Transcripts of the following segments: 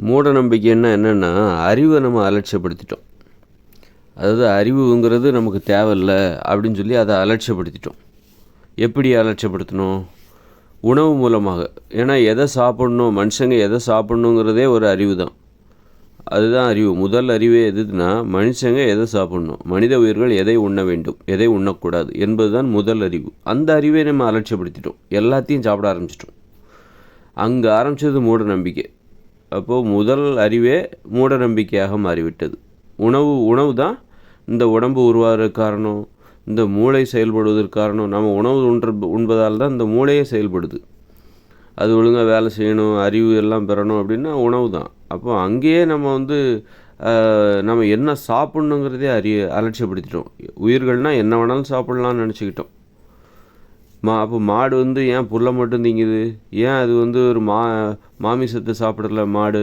மூட நம்பிக்கைன்னா என்னென்னா அறிவை நம்ம அலட்சியப்படுத்திட்டோம். அதாவது அறிவுங்கிறது நமக்கு தேவையில்ல அப்படின்னு சொல்லி அதை அலட்சியப்படுத்திட்டோம். எப்படி அலட்சியப்படுத்தணும்? உணவு மூலமாக. ஏன்னா எதை சாப்பிட்ணும்? மனுஷங்க எதை சாப்பிட்ணுங்கிறதே ஒரு அறிவு தான். அதுதான் அறிவு. முதல் அறிவே எதுனா மனுஷங்க எதை சாப்பிட்ணும்? மனித உயிர்கள் எதை உண்ண வேண்டும்? எதை உண்ணக்கூடாது? என்பது தான் முதல் அறிவு. அந்த அறிவை நம்ம அலட்சியப்படுத்திட்டோம். எல்லாத்தையும் சாப்பிட ஆரம்பிச்சிட்டோம். அங்கே ஆரம்பித்தது மூட நம்பிக்கை அப்போது முதல் அறிவே மூட நம்பிக்கையாக மாறிவிட்டது. உணவு உணவு தான் இந்த உடம்பு உருவாகிறதுக்கு காரணம் இந்த மூளை செயல்படுவதற்கு காரணம். நம்ம உணவு உண்ற உண்பதால் தான் இந்த மூளையே செயல்படுது. அது ஒழுங்காக வேலை செய்யணும் அறிவு எல்லாம் பெறணும் அப்படின்னா உணவு தான். அப்போ அங்கேயே நம்ம வந்து நம்ம என்ன சாப்பிட்ணுங்கிறதே அறிய அலட்சியப்படுத்திட்டோம். உயிர்கள்னால் என்ன வேணாலும் சாப்பிட்லாம்னு நினச்சிக்கிட்டோம். மா அப்போ மாடு வந்து ஏன் புல்லை மட்டும் திங்குது? ஏன் அது வந்து ஒரு மா மாமிசத்தை சாப்பிடல மாடு?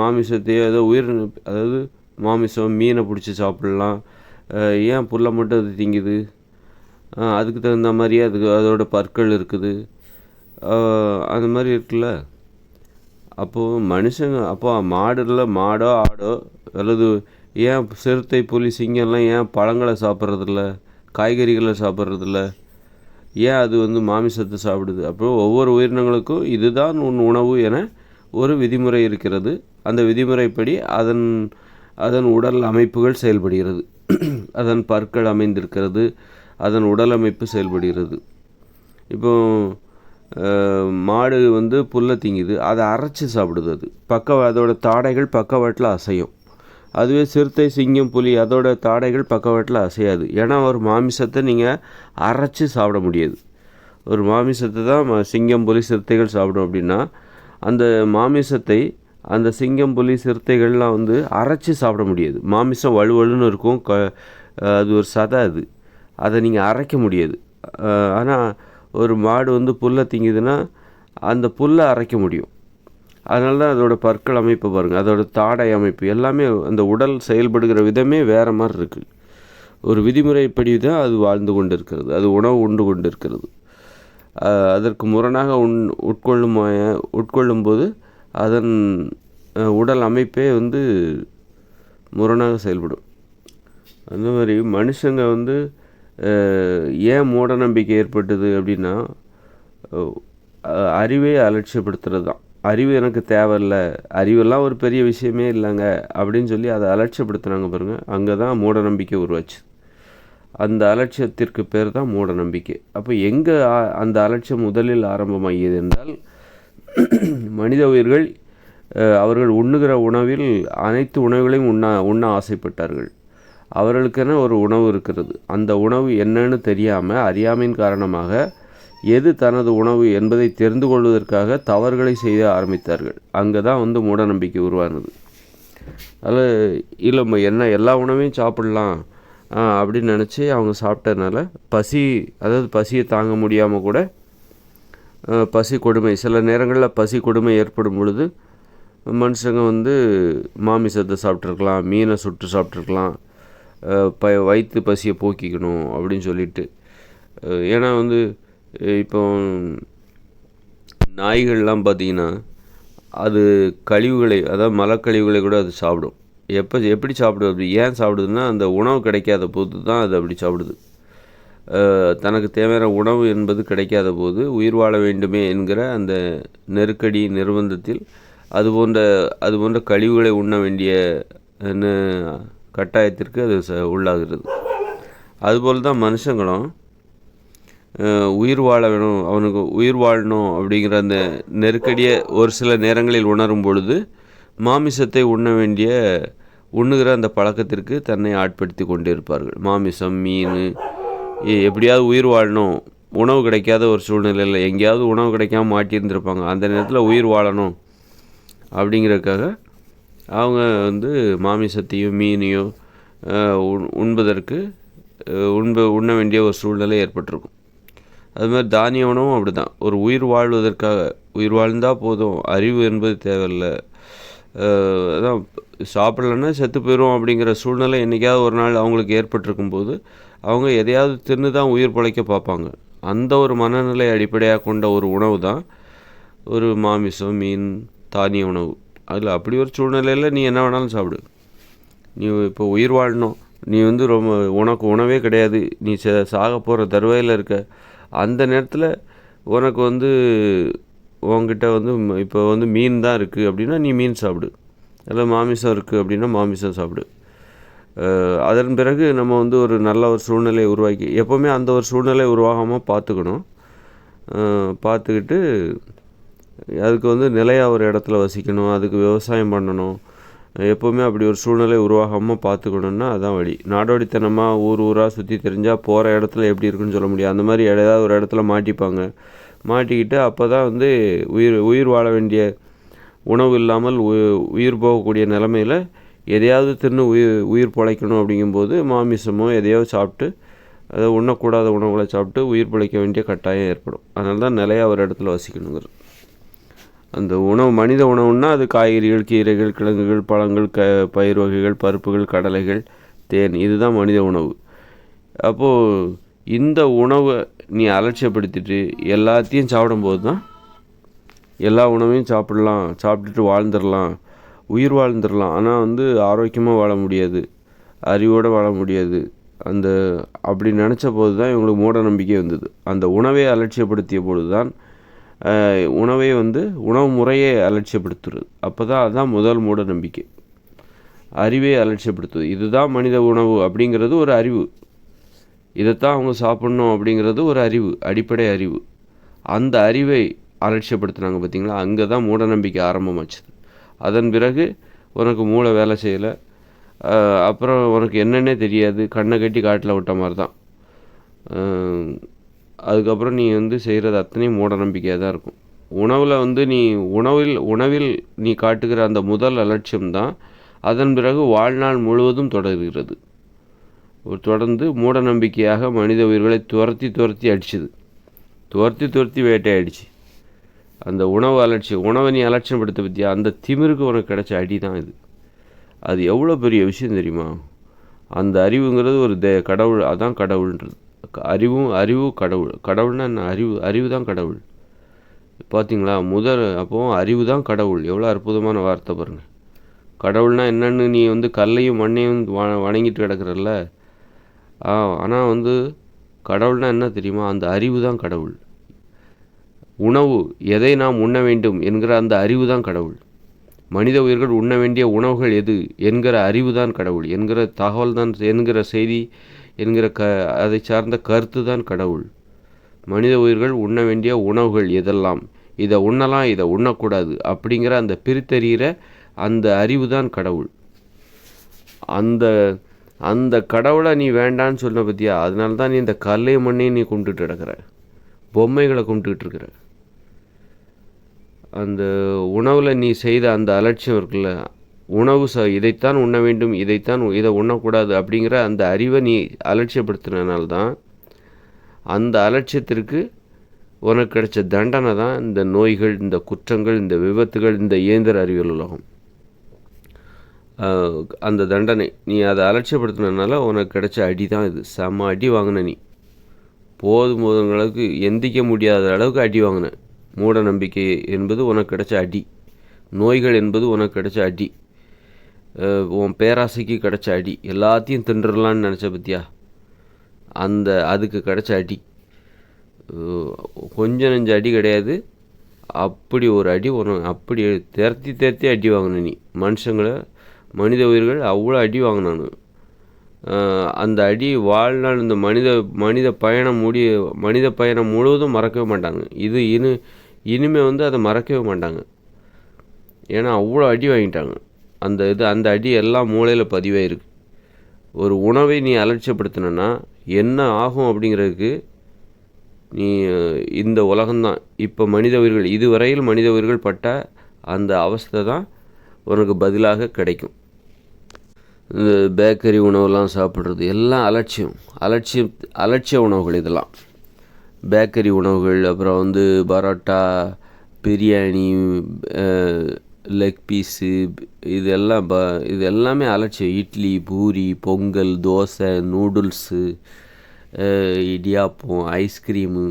மாமிசத்தையோ ஏதோ உயிர் அதாவது மாமிசம் மீனை பிடிச்சி சாப்பிட்லாம். ஏன் புல்லை மட்டும் அது திங்குது? அதுக்கு தகுந்த மாதிரியே அதுக்கு அதோட பற்கள் இருக்குது. அந்த மாதிரி இருக்குல்ல? அப்போது மனுஷங்க அப்போ மாடுல மாடோ ஆடோ அல்லது ஏன் சிறுத்தை புலி சிங்கம்லாம் ஏன் பழங்களை சாப்பிட்றதில்ல? காய்கறிகளை சாப்பிட்றதில்ல ஏன் அது வந்து மாமிசத்தை சாப்பிடுது? அப்போ ஒவ்வொரு உயிரினங்களுக்கும் இதுதான் உன் உணவு என ஒரு விதிமுறை இருக்கிறது. அந்த விதிமுறைப்படி அதன் அதன் உடல் அமைப்புகள் செயல்படுகிறது. அதன் பற்கள் அமைந்திருக்கிறது. அதன் உடல் அமைப்பு செயல்படுகிறது. இப்போ மாடு வந்து புல்லை திங்குது. அதை அரைச்சி சாப்பிடுது அது. பக்க அதோட தாடைகள் பக்கவாட்டில் அசையும். அதுவே சிறுத்தை சிங்கம் புலி அதோட தாடைகள் பக்கவாட்டில் அசையாது. ஏன்னா ஒரு மாமிசத்தை நீங்கள் அரைச்சி சாப்பிட முடியாது. ஒரு மாமிசத்தை தான் சிங்கம் புலி சிறுத்தைகள் சாப்பிடும் அப்படின்னா அந்த மாமிசத்தை அந்த சிங்கம் புலி சிறுத்தைகள்லாம் வந்து அரைச்சி சாப்பிட முடியாது. மாமிசம் வலுவலுன்னு இருக்கும். க அது ஒரு சதை அது. அதை நீங்கள் அரைக்க முடியாது. ஆனால் ஒரு மாடு வந்து புல்லை திங்குதுன்னா அந்த புல்லை அரைக்க முடியும். அதனால தான் அதோட பற்கள் அமைப்பு பாருங்கள் அதோட தாடை அமைப்பு எல்லாமே அந்த உடல் செயல்படுகிற விதமே வேறு மாதிரி இருக்குது ஒரு விதிமுறைப்படி தான் அது வாழ்ந்து கொண்டு இருக்கிறது அது உணவு உண்டு கொண்டு இருக்கிறது அதற்கு முரணாக உண் உட்கொள்ளும் உட்கொள்ளும் போது அதன் உடல் அமைப்பே வந்து முரணாக செயல்படும். அந்த மாதிரி மனுஷங்க வந்து ஏன் மூட நம்பிக்கை ஏற்பட்டது அப்படின்னா அறிவை அலட்சியப்படுத்துறது தான். அறிவு எனக்கு தேவையில்ல அறிவெல்லாம் ஒரு பெரிய விஷயமே இல்லைங்க அப்படின்னு சொல்லி அதை அலட்சியப்படுத்துனாங்க பாருங்கள் அங்கே தான் மூட நம்பிக்கை உருவாச்சு. அந்த அலட்சியத்திற்கு பேர் தான் மூட நம்பிக்கை அப்போ எங்கே அந்த அலட்சியம் முதலில் ஆரம்பமாகியது என்றால் மனித உயிர்கள் அவர்கள் உண்ணுகிற உணவில் அனைத்து உணவுகளையும் உண்ண உண்ண ஆசைப்பட்டார்கள். அவர்களுக்கென ஒரு உணவு இருக்கிறது. அந்த உணவு என்னன்னு தெரியாமல் அறியாமையின் காரணமாக எது தனது உணவு என்பதை தெரிந்து கொள்வதற்காக தவறுகளை செய்ய ஆரம்பித்தார்கள். அங்கே தான் வந்து மூடநம்பிக்கை உருவானது. அதில் இல்லை என்ன எல்லா உணவையும் சாப்பிடலாம் அப்படின்னு நினச்சி அவங்க சாப்பிட்டதுனால பசி அதாவது பசியை தாங்க முடியாமல் கூட பசி கொடுமை சில நேரங்களில் பசி கொடுமை ஏற்படும் பொழுது மனுஷங்க வந்து மாமிசத்தை சாப்பிட்ருக்கலாம் மீனை சுட்டு சாப்பிட்ருக்கலாம் ப வயிற்று பசியை போக்கிக்கணும் அப்படின்னு சொல்லிட்டு. ஏன்னா வந்து இப்போ நாய்கள்லாம் பார்த்தீங்கன்னா அது கழிவுகளை அதாவது மலக்கழிவுகளை கூட அது சாப்பிடும். எப்போ எப்படி சாப்பிடுது? அப்படி ஏன் சாப்பிடுதுன்னா அந்த உணவு கிடைக்காத போது தான் அது அப்படி சாப்பிடுது. தனக்கு தேவையான உணவு என்பது கிடைக்காத போது உயிர் வாழ வேண்டுமே என்கிற அந்த நெருக்கடி நிர்பந்தத்தில் அது போன்ற அது போன்ற கழிவுகளை உண்ண வேண்டிய கட்டாயத்திற்கு அது ச- உள்ளாகிறது. அதுபோல் தான் மனுஷங்களும் உயிர் வாழ வேணும் அவனுக்கு உயிர் வாழணும் அப்படிங்கிற அந்த நெருக்கடியை ஒரு சில நேரங்களில் உணரும் பொழுது மாமிசத்தை உண்ண வேண்டிய உண்ணுகிற அந்த பழக்கத்திற்கு தன்னை ஆட்படுத்தி கொண்டிருப்பார்கள். மாமிசம் மீன் எப்படியாவது உயிர் வாழணும். உணவு கிடைக்காத ஒரு சூழ்நிலையில் எங்கேயாவது உணவு கிடைக்காம மாட்டியிருந்திருப்பாங்க. அந்த நேரத்தில் உயிர் வாழணும் அப்படிங்கிறதுக்காக அவங்க வந்து மாமிசத்தையும் மீனையும் உண்- உண்பதற்கு உண்ப உண்ண வேண்டிய ஒரு சூழ்நிலை ஏற்பட்டிருக்கும். அது மாதிரி தானிய உணவும் அப்படி தான் ஒரு உயிர் வாழ்வதற்காக உயிர் வாழ்ந்தால் போதும் அறிவு என்பது தேவையில்லை. அதான் சாப்பிடலன்னா செத்து போயிடும் அப்படிங்கிற சூழ்நிலை என்றைக்காவது ஒரு நாள் அவங்களுக்கு ஏற்பட்டிருக்கும் போது அவங்க எதையாவது தின்னு தான் உயிர் பிழைக்க பார்ப்பாங்க. அந்த ஒரு மனநிலை அடிப்படையாக கொண்ட ஒரு உணவு தான் ஒரு மாமிசம் மீன் தானிய உணவு. அதில் அப்படி ஒரு சூழ்நிலையில் நீ என்ன வேணாலும் சாப்பிடு. நீ இப்போ உயிர் வாழணும். நீ வந்து ரொம்ப உனக்கு உணவே கிடையாது. நீ ச சாக போகிற தருவையில் இருக்க அந்த நேரத்தில் உனக்கு வந்து உன்கிட்ட வந்து இப்போ வந்து மீன் தான் இருக்குது அப்படின்னா நீ மீன் சாப்பிடு. இல்லை மாமிசம் இருக்குது அப்படின்னா மாமிசம் சாப்பிடு. அதன் பிறகு நம்ம வந்து ஒரு நல்ல ஒரு சூழ்நிலையை உருவாக்கி எப்போவுமே அந்த ஒரு சூழ்நிலை உருவாகாமல் பார்த்துக்கணும். பார்த்துக்கிட்டு அதுக்கு வந்து நிலையாக ஒரு இடத்துல வசிக்கணும் அதுக்கு விவசாயம் பண்ணணும். எப்போவுமே அப்படி ஒரு சூழ்நிலை உருவாகாமல் பார்த்துக்கணுன்னா அதான் வழி. நாடோடித்தனமாக ஊர் ஊராக சுற்றி தெரிஞ்சால் போகிற இடத்துல எப்படி இருக்குன்னு சொல்ல முடியும் அந்த மாதிரி ஏதாவது ஒரு இடத்துல மாட்டிப்பாங்க. மாட்டிக்கிட்டு அப்போ தான் வந்து உயிர் உயிர் வாழ வேண்டிய உணவு இல்லாமல் உயிர் போகக்கூடிய நிலமையில் எதையாவது தின்னு உயிர் உயிர் பிழைக்கணும் அப்படிங்கும்போது மாமிசமோ எதையோ சாப்பிட்டு அதை உண்ணக்கூடாத உணவுகளை சாப்பிட்டு உயிர் பிழைக்க வேண்டிய கட்டாயம் ஏற்படும். அதனால தான் நிலையாக ஒரு இடத்துல வசிக்கணுங்கிறது. அந்த உணவு மனித உணவுன்னா அது காய்கறிகள் கீரைகள் கிழங்குகள் பழங்கள் க பயிர் வகைகள் பருப்புகள் கடலைகள் தேன் இதுதான் மனித உணவு. அப்போது இந்த உணவை நீ அலட்சியப்படுத்திட்டு எல்லாத்தையும் சாப்பிடும்போது தான் எல்லா உணவையும் சாப்பிடலாம் சாப்பிட்டுட்டு வாழ்ந்துடலாம் உயிர் வாழ்ந்துடலாம். ஆனால் வந்து ஆரோக்கியமாக வாழ முடியாது அறிவோடு வாழ முடியாது. அந்த அப்படி நினச்ச போது தான் இவங்களுக்கு மூட நம்பிக்கை வந்தது. அந்த உணவை அலட்சியப்படுத்திய பொழுது தான் உணவை வந்து உணவு முறையை அலட்சியப்படுத்துறது. அப்போ தான் அதுதான் முதல் மூட நம்பிக்கை. அறிவை அலட்சியப்படுத்துவது. இதுதான் மனித உணவு அப்படிங்கிறது ஒரு அறிவு. இதைத்தான் அவங்க சாப்பிட்ணும் அப்படிங்கிறது ஒரு அறிவு அடிப்படை அறிவு. அந்த அறிவை அலட்சியப்படுத்துனாங்க பார்த்தீங்களா? அங்கே தான் மூட நம்பிக்கை ஆரம்பமாச்சு அதன் பிறகு உனக்கு மூளை வேலை செய்யலை. அப்புறம் உனக்கு என்னென்னே தெரியாது. கண்ணை கட்டி காட்டில் விட்ட மாதிரி தான் அதுக்கப்புறம் நீ வந்து செய்கிறது அத்தனையும் மூட நம்பிக்கையாக தான் இருக்கும். உணவில் வந்து நீ உணவில் உணவில் நீ காட்டுகிற அந்த முதல் அலட்சியம் தான் அதன் பிறகு வாழ்நாள் முழுவதும் தொடர்கிறது. தொடர்ந்து மூட நம்பிக்கையாக மனித உயிர்களை துரத்தி துரத்தி அடிச்சுது. துரத்தி துரத்தி வேட்டையாடிச்சு. அந்த உணவு அலட்சியம் உணவை நீ அலட்சியப்படுத்த பற்றியா அந்த திமிருக்கு உனக்கு கிடைச்ச அடி தான் இது. அது எவ்வளோ பெரிய விஷயம் தெரியுமா? அந்த அறிவுங்கிறது ஒரு தே கடவுள் அதான் கடவுள்ன்றது. அறிவும் அறிவு கடவுள். கடவுள்னா என்ன? அறிவு அறிவு தான் கடவுள். பார்த்தீங்களா முதல் அப்போது அறிவு தான் கடவுள். எவ்வளோ அற்புதமான வார்த்தை பாருங்கள் கடவுள்னா என்னன்னு நீ வந்து கல்லையும் மண்ணையும் வ வணங்கிட்டு கிடக்குறல்ல. ஆ ஆனால் வந்து கடவுள்னா என்ன தெரியுமா? அந்த அறிவு தான் கடவுள். உணவு எதை நாம் உண்ண வேண்டும் என்கிற அந்த அறிவு தான் கடவுள். மனித உயிர்கள் உண்ண வேண்டிய உணவுகள் எது? என்கிற அறிவு தான் கடவுள். என்கிற தகவல் தான் என்கிற செய்தி என்கிற க அதை சார்ந்த கருத்து தான் கடவுள். மனித உயிர்கள் உண்ண வேண்டிய உணவுகள் எதெல்லாம்? இதை உண்ணலாம் இதை உண்ணக்கூடாது அப்படிங்கிற அந்த பிரித்தறிகிற அந்த அறிவு தான் கடவுள். அந்த அந்த கடவுளை நீ வேண்டான்னு சொன்ன பற்றியா அதனால தான் நீ இந்த கல்லை மண்ணையும் நீ கும்பிட்டுட்டு கிடக்கிற. பொம்மைகளை கும்பிட்டுக்கிட்டு இருக்கிற. அந்த உணவில் நீ செய்த அந்த அலட்சியம் இருக்குல்ல உணவு ச இதைத்தான் உண்ண வேண்டும் இதைத்தான் இதை உண்ணக்கூடாது அப்படிங்கிற அந்த அறிவை நீ அலட்சியப்படுத்தினால தான் அந்த அலட்சியத்திற்கு உனக்கு கிடைச்ச தண்டனை தான் இந்த நோய்கள் இந்த குற்றங்கள் இந்த விபத்துகள் இந்த இயந்திர அறிவியல் உலகம். அந்த தண்டனை நீ அதை அலட்சியப்படுத்தினால உனக்கு கிடைச்ச அடி தான் இது. செம அடி வாங்கின நீ. போதும் போதும் அளவுக்கு எந்திக்க முடியாத அளவுக்கு அடி வாங்கின. மூட நம்பிக்கை என்பது உனக்கு கிடைச்ச அடி. நோய்கள் என்பது உனக்கு கிடைச்ச அடி. உன் பேராசைக்கு கிடச்ச அடி. எல்லாத்தையும் தின்றலான்னு நினச்ச பத்தியா? அந்த அதுக்கு கிடைச்ச அடி. கொஞ்சம் நெஞ்ச அடி கிடையாது. அப்படி ஒரு அடி வரும் அப்படி தேர்த்தி தேர்த்தி அடி வாங்கின நீ. மனுஷங்களை மனித உயிர்கள் அவ்வளோ அடி வாங்கினானு அந்த அடி வாழ்நாள் இந்த மனித மனித பயணம் முடிய மனித பயணம் முழுவதும் மறக்கவே மாட்டாங்க. இது இனி இனிமேல் வந்து அதை மறக்கவே மாட்டாங்க. ஏன்னா அவ்வளோ அடி வாங்கிட்டாங்க. அந்த இது அந்த அடி எல்லாம் மூளையில் பதிவாயிருக்கு ஒரு உணவை நீ அலட்சியப்படுத்தினா என்ன ஆகும் அப்படிங்கிறதுக்கு நீ இந்த உலகம்தான். இப்போ மனித உயிர்கள் இதுவரையில் மனித உயிர்கள் பட்ட அந்த அவஸ்தை தான் உனக்கு பதிலாக கிடைக்கும். இந்த பேக்கரி உணவுலாம் சாப்பிட்றது எல்லாம் அலட்சியம். அலட்சியம் அலட்சிய உணவுகள் இதெல்லாம். பேக்கரி உணவுகள் அப்புறம் வந்து பரோட்டா பிரியாணி லெக் பீஸு இதெல்லாம் ப இது எல்லாமே அலட்சியம் idli puri pongal dosa noodles idiyappam ice cream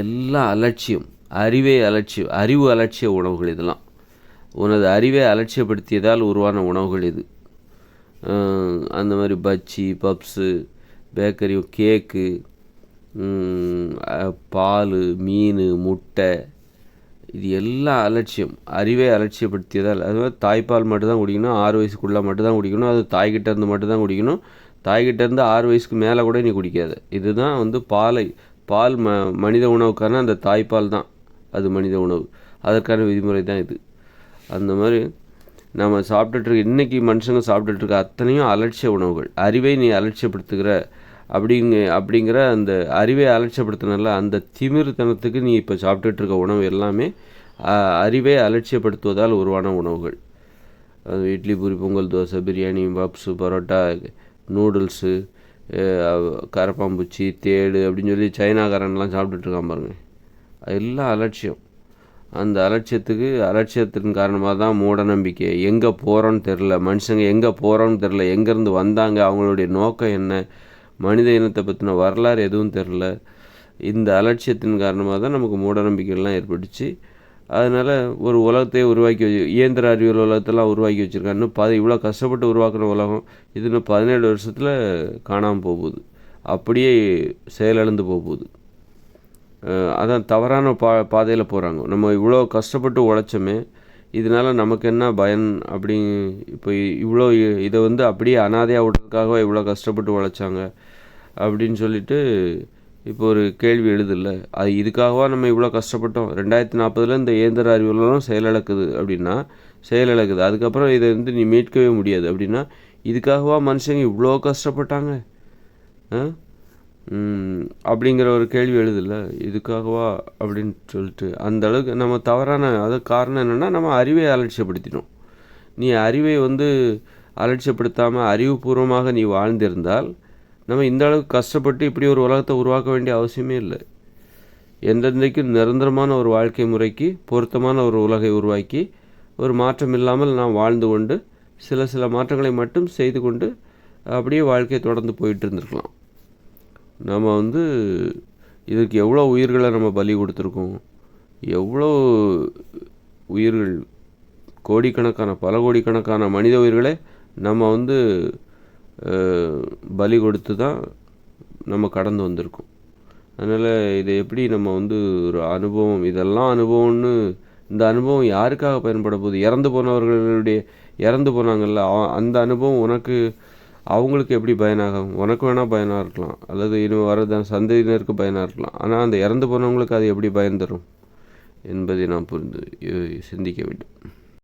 எல்லாம் அலட்சியம். அறிவே அலட்சியம் அறிவு அலட்சிய உணவுகள் இதெல்லாம். உனது அறிவை அலட்சியப்படுத்தியதால் உருவான உணவுகள் இது. அந்த மாதிரி பஜ்ஜி பப்ஸு பேக்கரி கேக்கு பால் மீன் முட்டை இது எல்லாம் அலட்சியம் அறிவை அலட்சியப்படுத்தியதால். அது மாதிரி தாய்ப்பால் மட்டும்தான் குடிக்கணும் ஆறு வயசுக்குள்ளே மட்டும்தான் குடிக்கணும் அது தாய்கிட்ட இருந்து மட்டும்தான் குடிக்கணும். தாய்கிட்ட இருந்து ஆறு வயசுக்கு மேலே கூட நீ குடிக்காத. இதுதான் வந்து பாலை பால் ம மனித உணவுக்கான அந்த தாய்ப்பால் தான். அது மனித உணவு. அதற்கான விதிமுறை தான் இது. அந்த மாதிரி நம்ம சாப்பிட்டுட்டு இருக்க இன்றைக்கி மனுஷங்க சாப்பிட்டுட்டு இருக்க அத்தனையும் அலட்சிய உணவுகள். அறிவை நீ அலட்சியப்படுத்துகிற அப்படிங்க அப்படிங்கிற அந்த அறிவை அலட்சியப்படுத்தினல அந்த திமிர்த்தனத்துக்கு நீ இப்போ சாப்பிட்டுட்டு இருக்க உணவு எல்லாமே அறிவை அலட்சியப்படுத்துவதால் உருவான உணவுகள். அது இட்லி பூரி பொங்கல் தோசை பிரியாணி பப்ஸு பரோட்டா நூடுல்ஸு கரப்பாம்பூச்சி தேடு அப்படின்னு சொல்லி சைனாக்காரன்லாம் சாப்பிட்டுட்டு இருக்கான் பாருங்க. அது எல்லாம் அலட்சியம். அந்த அலட்சியத்துக்கு அலட்சியத்தின் காரணமாக தான் மூட நம்பிக்கை எங்கே போகிறோன்னு தெரில மனுஷங்க எங்கே போகிறோன்னு தெரில எங்கேருந்து வந்தாங்க அவங்களுடைய நோக்கம் என்ன மனித இனத்தை பற்றின வரலாறு எதுவும் தெரில இந்த அலட்சியத்தின் காரணமாக தான் நமக்கு மூடநம்பிக்கைகள்லாம் ஏற்பட்டுச்சு. அதனால் ஒரு உலகத்தையே உருவாக்கி வச்சு இயந்திர அறிவியல் உலகத்தெல்லாம் உருவாக்கி வச்சுருக்காங்க. இன்னும் பத இவ்வளோ கஷ்டப்பட்டு உருவாக்குற உலகம் இது இன்னும் பதினேழு வருஷத்தில் காணாமல் போகுது. அப்படியே செயலிழந்து போகுது. அதான் தவறான பா பாதையில் போகிறாங்க நம்ம இவ்வளோ கஷ்டப்பட்டு உழைச்சோமே இதனால் நமக்கு என்ன பயன் அப்படி இப்போ இவ்வளோ இதை வந்து அப்படியே அனாதையாக விடுறதுக்காக இவ்வளோ கஷ்டப்பட்டு உழைச்சாங்க? அப்படின்னு சொல்லிட்டு இப்போ ஒரு கேள்வி எழுதில்ல. அது இதுக்காகவா நம்ம இவ்வளோ கஷ்டப்பட்டோம்? ரெண்டாயிரத்தி நாற்பதில் இந்த இயந்திர அறிவியலாம் செயலிழக்குது அப்படின்னா செயலிழக்குது. அதுக்கப்புறம் இதை வந்து நீ மீட்கவே முடியாது அப்படின்னா இதுக்காகவா மனுஷங்க இவ்வளோ கஷ்டப்பட்டாங்க? அப்படிங்கிற ஒரு கேள்வி எழுதுல இதுக்காகவா அப்படின்னு சொல்லிட்டு. அந்த அளவுக்கு நம்ம தவறான அது காரணம் என்னென்னா நம்ம அறிவை அலட்சியப்படுத்தினோம் நீ அறிவை வந்து அலட்சியப்படுத்தாமல் அறிவுபூர்வமாக நீ வாழ்ந்திருந்தால் நம்ம இந்த அளவுக்கு கஷ்டப்பட்டு இப்படி ஒரு உலகத்தை உருவாக்க வேண்டிய அவசியமே இல்லை. எந்தெந்தைக்கும் நிரந்தரமான ஒரு வாழ்க்கை முறைக்கு பொருத்தமான ஒரு உலகை உருவாக்கி ஒரு மாற்றம் இல்லாமல் நாம் வாழ்ந்து கொண்டு சில சில மாற்றங்களை மட்டும் செய்து கொண்டு அப்படியே வாழ்க்கையை தொடர்ந்து போயிட்டு இருந்திருக்கலாம். நம்ம வந்து இதுக்கு எவ்வளோ உயிர்களை நம்ம பலி கொடுத்துருக்கோம்? எவ்வளோ உயிர்கள்? கோடிக்கணக்கான பல கோடிக்கணக்கான மனித உயிர்களை நம்ம வந்து பலி கொடுத்து தான் நம்ம கடந்து வந்திருக்கோம். அதனால் இதை எப்படி நம்ம வந்து ஒரு அனுபவம் இதெல்லாம் அனுபவம்னு இந்த அனுபவம் யாருக்காக பயன்பட போகுது? இறந்து போனவர்களுடைய இறந்து போனாங்கல்ல அந்த அனுபவம் உனக்கு அவங்களுக்கு எப்படி பயனாகும்? உனக்கு வேணால் பயனாக இருக்கலாம். அல்லது இன்னும் வர சந்ததியினருக்கு பயனாக இருக்கலாம். ஆனால் அந்த இறந்து போனவங்களுக்கு அது எப்படி பயன் தரும் என்பதை நாம் புரிந்து சிந்திக்க வேண்டும்.